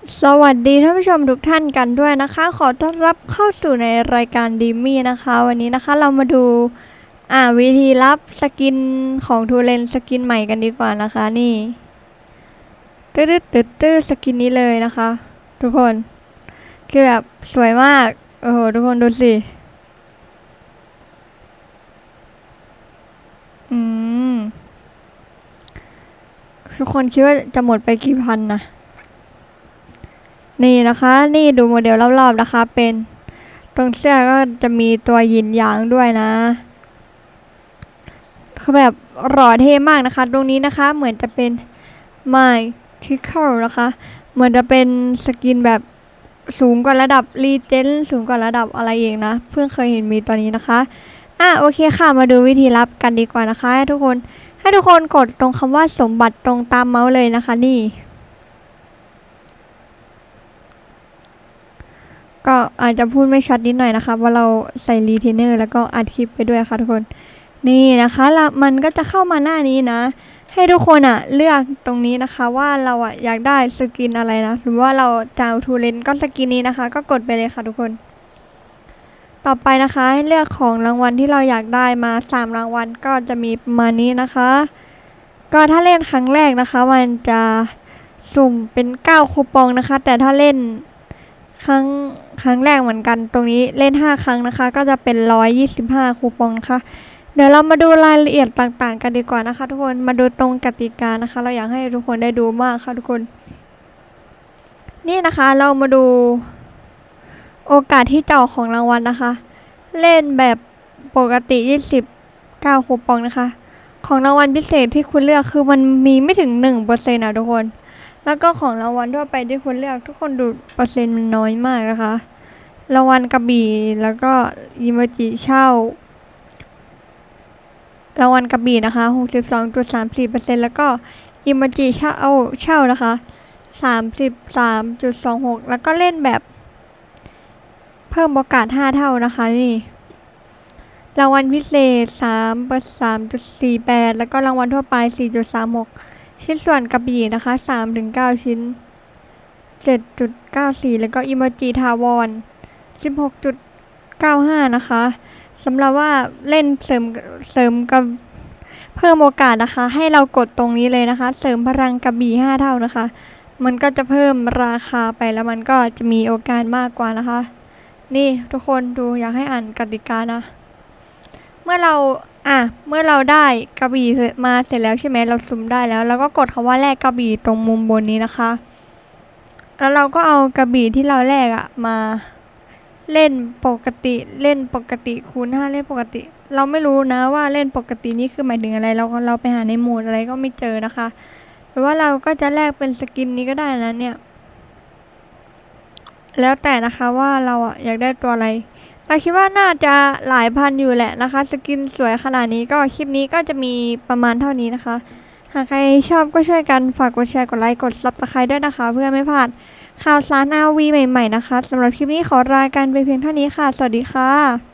สวัสดีท่านผู้ชมทุกท่านกันด้วยนะคะ ขอต้อนรับเข้าสู่ในรายการดีมี่นะคะ วันนี้นะคะเรามาดูอ่าวิธีรับสกินของทูเลนสกินใหม่กันดีกว่านะคะนี่ตื้อตื้อตื้อตื้อสกินนี้เลยนะคะ ทุกคนคือแบบสวยมากโอ้โหทุกคนดูสิอืมทุกคนคิดว่าจะหมดไปกี่พันนะ นี่นะคะนี่ดูโมเดลรอบๆนะคะ เป็นตรงเสื้อก็จะมีตัวยินยางด้วยนะคือแบบหล่อเท่มากนะคะ ตรงนี้นะคะเหมือนจะเป็น My t i c k l e นะคะ เหมือนจะเป็นสกินแบบสูงกว่าระดับ r e g e n สูงกว่าระดับอะไรเองนะ เพิ่งเคยเห็นมีตัวนี้นะคะอะโอเคค่ะมาดูวิธีรับกันดีกว่านะคะ ให้ทุกคนให้ทุกคนกดตรงคำว่าสมบัติตรงตามเมาส์เลยนะคะนี่ ก็อาจจะพูดไม่ชัดนิดหน่อยนะคะว่าเราใส่รีเทนเนอร์แล้วก็อัดคลิปไปด้วยค่ะทุกคน นี่นะคะแล้วมันก็จะเข้ามาหน้านี้นะ ให้ทุกคนอะเลือกตรงนี้นะคะว่าเราอะอยากได้สกินอะไรนะหรือว่าเราจะเอาทูเลนก็สกินนี้นะคะ ก็กดไปเลยค่ะทุกคน ต่อไปนะคะให้เลือกของรางวัลที่เราอยากได้มาสามรางวัลก็จะมีประมาณนี้นะคะ ก็ถ้าเล่นครั้งแรกนะคะ มันจะสุ่มเป็น 9 คูปองนะคะ แต่ถ้าเล่น ครั้งครั้งแรกเหมือนกัน ตรงนี้เล่น 5 ครั้งนะคะ ก็จะเป็น 125 คูปองนะคะเดี๋ยวเรามาดูรายละเอียดต่างๆ กันดีกว่านะคะ ทุกคนมาดูตรงกติกานะคะ เราอยากให้ทุกคนได้ดูมากค่ะทุกคน นี่นะคะเรามาดูโอกาสที่จะออกของรางวัลนะคะ เล่นแบบปกติ 29 คูปองนะคะ ของรางวัลพิเศษที่คุณเลือกคือมันมีไม่ถึง1%นะทุกคน แล้วก็ของรางวัลทั่วไปที่คุณเลือกทุกคนดูเปอร์เซ็นต์มันน้อยมากนะคะ รางวัลกระบี่แล้วก็อิโมจิเช่ารางวัลกระบี่นะคะ 62.34%แล้วก็อิโมจิเช่าเช่านะคะ 33.26 แล้วก็เล่นแบบ เพิ่มโอกาส 5 เท่านะคะนี่ รางวัลพิเศษ3เปอร์3.48 แล้วก็รางวัลทั่วไป 4.36 ชิ้นส่วนกระบี่นะคะ3ถึง9ชิ้น 7.94 แล้วก็อิโมจิทาวอน16.95 นะคะสำหรับว่าเล่นเสริมเสริมกับเพิ่มโอกาสนะคะ ให้เรากดตรงนี้เลยนะคะ เสริมพลังกระบี่ 5 เท่านะคะ มันก็จะเพิ่มราคาไปแล้วมันก็จะมีโอกาสมากกว่านะคะ นี่ทุกคนดูอยากให้อ่านกติกานะ เมื่อเรา อะเมื่อเราได้กระบี่มาเสร็จแล้วใช่ไหมเราซุมได้แล้วเราก็กดคำว่าแลกกระบี่ตรงมุมบนนี้นะคะ แล้วเราก็เอากระบี่ที่เราแลกอะมาเล่นปกติเล่นปกติคูณห้าเล่นปกติ เราไม่รู้นะว่าเล่นปกตินี่คือหมายถึงอะไร เราเราไปหาในโหมดอะไรก็ไม่เจอนะคะหรือว่าเราก็จะแลกเป็นสกินนี้ก็ได้นะเนี่ย แล้วแต่นะคะว่าเราอะอยากได้ตัวอะไร เราคิดว่าน่าจะหลายพันอยู่แหละนะคะ สกินสวยขนาดนี้ก็คลิปนี้ก็จะมีประมาณเท่านี้นะคะ หากใครชอบก็ช่วยกันฝากกดแชร์กดไลค์กดซับสไครต์ด้วยนะคะ เพื่อไม่พลาดข่าวสารอาวีใหม่ๆนะคะสำหรับคลิปนี้ขอลากันไปเพียงเท่านี้ค่ะ สวัสดีค่ะ